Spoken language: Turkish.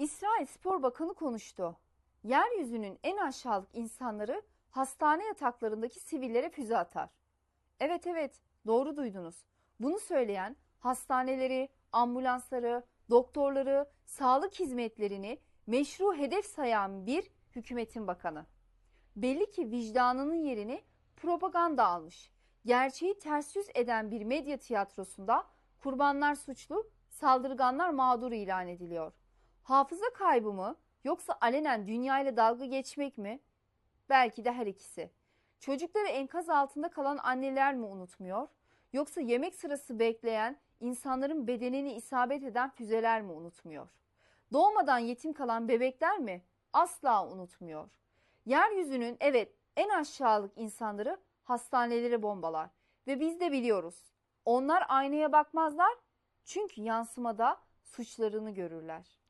İsrail Spor Bakanı konuştu. Yeryüzünün en aşağılık insanları hastane yataklarındaki sivillere füze atar. Evet evet doğru duydunuz. Bunu söyleyen hastaneleri, ambulansları, doktorları, sağlık hizmetlerini meşru hedef sayan bir hükümetin bakanı. Belli ki vicdanının yerini propaganda almış. Gerçeği ters yüz eden bir medya tiyatrosunda kurbanlar suçlu, saldırganlar mağdur ilan ediliyor. Hafıza kaybı mı yoksa alenen dünyayla dalga geçmek mi? Belki de her ikisi. Çocukları enkaz altında kalan anneler mi unutmuyor? Yoksa yemek sırası bekleyen insanların bedenini isabet eden füzeler mi unutmuyor? Doğmadan yetim kalan bebekler mi? Asla unutmuyor. Yeryüzünün evet en aşağılık insanları hastaneleri bombalar. Ve biz de biliyoruz. Onlar aynaya bakmazlar çünkü yansımada suçlarını görürler.